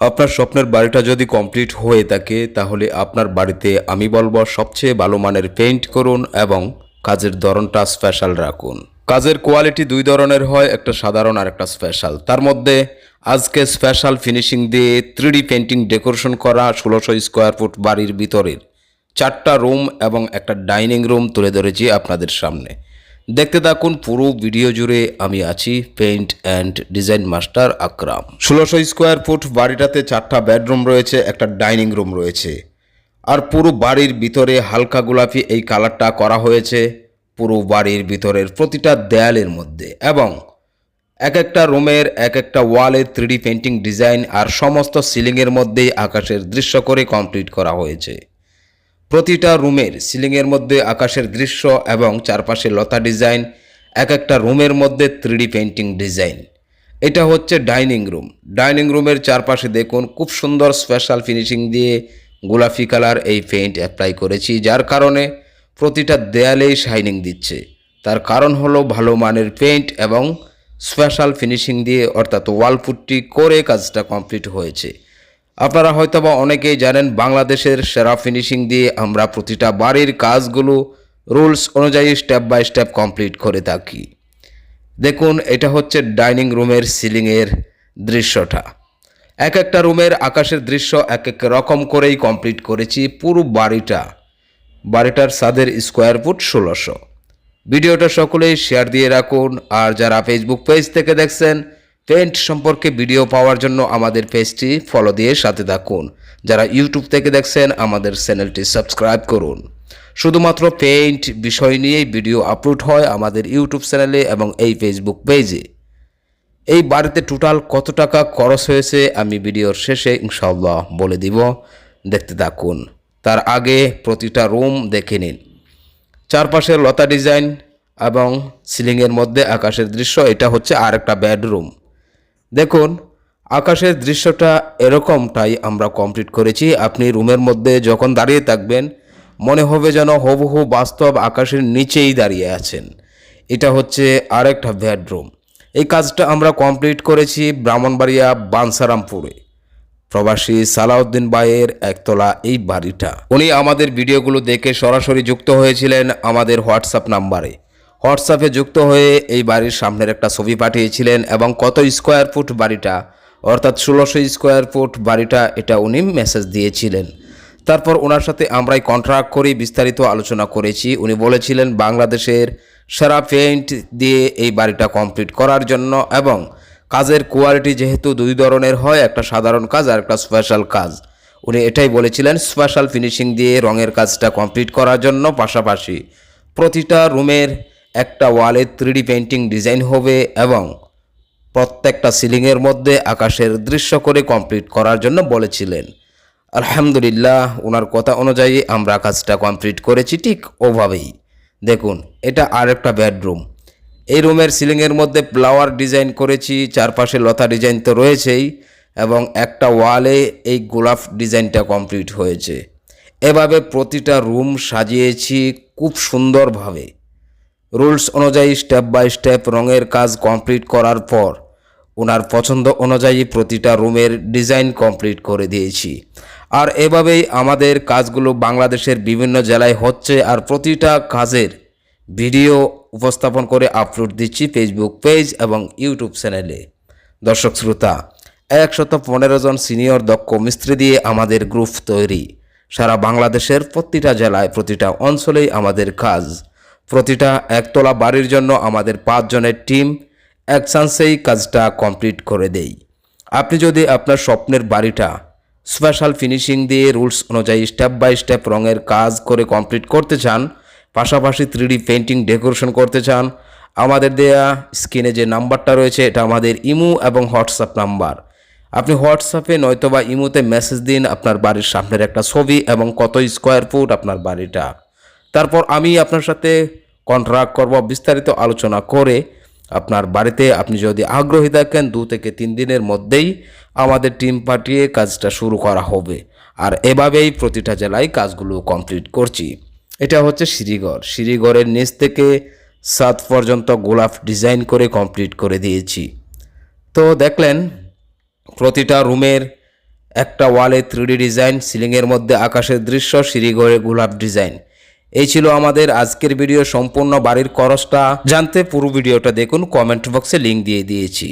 আপনার স্বপ্নের বাড়িটা যদি কমপ্লিট হয়ে থাকে, তাহলে আপনার বাড়িতে আমি বলব সবচেয়ে ভালো মানের পেইন্ট করুন এবং কাজের ধরনটা স্পেশাল রাখুন। কাজের কোয়ালিটি দুই ধরনের হয়, একটা সাধারণ আর একটা স্পেশাল তার মধ্যে আজকে স্পেশাল ফিনিশিং দিয়ে থ্রিডি পেন্টিং ডেকোরেশন করা ষোলোশো স্কোয়ার ফুট বাড়ির ভিতরের। চারটা রুম এবং একটা ডাইনিং রুম তুলে ধরেছি আপনাদের সামনে। দেখতে থাকুন পুরো ভিডিও জুড়ে আমি আছি paint and design master Akram. ষোলোশো স্কোয়ার ফুট বাড়িটাতে চারটা বেডরুম রয়েছে, একটা ডাইনিং রুম রয়েছে। আর পুরো বাড়ির ভিতরে হালকা গোলাপি এই কালারটা করা হয়েছে পুরো বাড়ির ভিতরের প্রতিটা দেয়ালের মধ্যে এবং এক একটা রুমের এক একটা ওয়ালে থ্রিডি পেন্টিং ডিজাইন আর সমস্ত সিলিংয়ের মধ্যেই আকাশের দৃশ্য করে কমপ্লিট করা হয়েছে। প্রতিটা রুমের সিলিংয়ের মধ্যে আকাশের দৃশ্য এবং চারপাশে লতা ডিজাইন, এক একটা রুমের মধ্যে থ্রিডি পেন্টিং ডিজাইন। এটা হচ্ছে ডাইনিং রুম। ডাইনিং রুমের চারপাশে দেখুন, খুব সুন্দর স্পেশাল ফিনিশিং দিয়ে গোলাপি কালার এই পেইন্ট অ্যাপ্লাই করেছি, যার কারণে প্রতিটা দেয়ালেই শাইনিং দিচ্ছে। তার কারণ হলো ভালো মানের পেইন্ট এবং স্পেশাল ফিনিশিং দিয়ে, অর্থাৎ ওয়াল পুট্টি করে কাজটা কমপ্লিট হয়েছে। আপনারা হয়তোবা অনেকেই জানেন, বাংলাদেশের সেরা ফিনিশিং দিয়ে আমরা প্রতিটা বাড়ির কাজগুলো রুলস অনুযায়ী স্টেপ বাই স্টেপ কমপ্লিট করে থাকি। দেখুন, এটা হচ্ছে ডাইনিং রুমের সিলিংয়ের দৃশ্যটা। এক একটা রুমের আকাশের দৃশ্য এক এক রকম করেই কমপ্লিট করেছি পুরো বাড়িটা। বাড়িটার সাদের স্কোয়ার ফুট ষোলোশো। ভিডিওটা সকলেই শেয়ার দিয়ে রাখুন। আর যারা ফেসবুক পেজ থেকে দেখছেন পেন্ট সম্পর্কে ভিডিও পাওয়ার জন্য আমাদের পেজটি ফলো দিয়ে সাথে থাকুন। যারা ইউটিউব থেকে দেখছেন, আমাদের চ্যানেলটি সাবস্ক্রাইব করুন। শুধুমাত্র পেইন্ট বিষয় নিয়েই ভিডিও আপলোড হয় আমাদের ইউটিউব চ্যানেলে এবং এই ফেসবুক পেজে এই বাড়িতে টোটাল কত টাকা খরচ হয়েছে আমি ভিডিওর শেষে ইনশাল্লাহ বলে দিব। দেখতে থাকুন। তার আগে প্রতিটা রুম দেখে নিন। চারপাশে লতা ডিজাইন এবং সিলিংয়ের মধ্যে আকাশের দৃশ্য, এটা হচ্ছে আরেকটা বেডরুম দেখুন, আকাশের দৃশ্যটা এরকমটাই আমরা কমপ্লিট করেছি। আপনি রুমের মধ্যে যখন দাঁড়িয়ে থাকবেন, মনে হবে যেন হুবহু বাস্তব আকাশের নিচেই দাঁড়িয়ে আছেন। এটা হচ্ছে আরেকটা বেডরুম এই কাজটা আমরা কমপ্লিট করেছি ব্রাহ্মণবাড়িয়া বানসারামপুরে। প্রবাসী সালাউদ্দিন ভাইয়ের একতলা এই বাড়িটা। উনি আমাদের ভিডিওগুলো দেখে সরাসরি যুক্ত হয়েছিলেন আমাদের হোয়াটসঅ্যাপ নাম্বারে। হোয়াটসঅ্যাপে যুক্ত হয়ে এই বাড়ির সামনের একটা ছবি পাঠিয়েছিলেন এবং কত স্কোয়ার ফুট বাড়িটা, অর্থাৎ ষোলোশো স্কোয়ার ফুট বাড়িটা এটা উনি মেসেজ দিয়েছিলেন। তারপর ওনার সাথে আমরাই কন্ট্রাক্ট করি, বিস্তারিত আলোচনা করেছি। উনি বলেছিলেন, বাংলাদেশের সেরা পেইন্ট দিয়ে এই বাড়িটা কমপ্লিট করার জন্য এবং কাজের কোয়ালিটি যেহেতু দুই ধরনের হয়, একটা সাধারণ কাজ আর একটা স্পেশাল কাজ। উনি এটাই বলেছিলেন স্পেশাল ফিনিশিং দিয়ে রঙের কাজটা কমপ্লিট করার জন্য পাশাপাশি প্রতিটা রুমের একটা ওয়ালে থ্রিডি পেন্টিং ডিজাইন হবে এবং প্রত্যেকটা সিলিংয়ের মধ্যে আকাশের দৃশ্য করে কমপ্লিট করার জন্য বলেছিলেন। আলহামদুলিল্লাহ, ওনার কথা অনুযায়ী আমরা কাজটা কমপ্লিট করেছি ঠিক ওভাবেই। দেখুন, এটা আর একটা বেডরুম এই রুমের সিলিংয়ের মধ্যে ফ্লাওয়ার ডিজাইন করেছি, চারপাশে লতা ডিজাইন তো রয়েছেই এবং একটা ওয়ালে এই গোলাপ ডিজাইনটা কমপ্লিট হয়েছে। এভাবে প্রতিটা রুম সাজিয়েছি খুব সুন্দরভাবে। রুলস অনুযায়ী স্টেপ বাই স্টেপ রঙের কাজ কমপ্লিট করার পর ওনার পছন্দ অনুযায়ী প্রতিটা রুমের ডিজাইন কমপ্লিট করে দিয়েছি। আর এভাবেই আমাদের কাজগুলো বাংলাদেশের বিভিন্ন জেলায় হচ্ছে আর প্রতিটা কাজের ভিডিও উপস্থাপন করে আপলোড দিচ্ছি ফেসবুক পেজ এবং ইউটিউব চ্যানেলে। দর্শক শ্রোতা, একশত পনেরো জন সিনিয়র দক্ষ মিস্ত্রি দিয়ে আমাদের গ্রুপ তৈরি। সারা বাংলাদেশের প্রতিটা জেলায়, প্রতিটা অঞ্চলেই আমাদের কাজ প্রতিটা একতলা বাড়ির জন্য আমাদের পাঁচজনের টিম এক চান্সেই কাজটা কমপ্লিট করে দেই। আপনি যদি আপনার স্বপ্নের বাড়িটা স্পেশাল ফিনিশিং দিয়ে রুলস অনুযায়ী স্টেপ বাই স্টেপ রঙের কাজ করে কমপ্লিট করতে চান, পাশাপাশি থ্রিডি পেন্টিং ডেকোরেশন করতে চান, আমাদের দেয়া স্ক্রিনে যে নাম্বারটা রয়েছে এটা আমাদের ইমো এবং হোয়াটসঅ্যাপ নাম্বার। আপনি হোয়াটসঅ্যাপে নয়তোবা ইমুতে মেসেজ দিন আপনার বাড়ির সামনের একটা ছবি এবং কত স্কোয়ার ফুট আপনার বাড়িটা। তারপর আমি আপনার সাথে কন্ট্রাক্ট করব, বিস্তারিত আলোচনা করে আপনার বাড়িতে আপনি যদি আগ্রহী থাকেন, দু থেকে তিন দিনের মধ্যেই আমাদের টিম পাঠিয়ে কাজটা শুরু করা হবে। আর এভাবেই প্রতিটা জেলায় কাজগুলো কমপ্লিট করছি। এটা হচ্ছে সিঁড়িঘর সিঁড়িঘরের নিচ থেকে সাত পর্যন্ত গোলাপ ডিজাইন করে কমপ্লিট করে দিয়েছি। তো দেখলেন, প্রতিটা রুমের একটা ওয়ালে থ্রিডি ডিজাইন সিলিংয়ের মধ্যে আকাশের দৃশ্য সিঁড়িঘরে গোলাপ ডিজাইন এই ছিল আমাদের আজকের ভিডিও সম্পূর্ণ বাড়ির খরচটা। জানতে পুরো ভিডিওটা দেখুন কমেন্ট বক্সে লিঙ্ক দিয়ে দিয়েছি।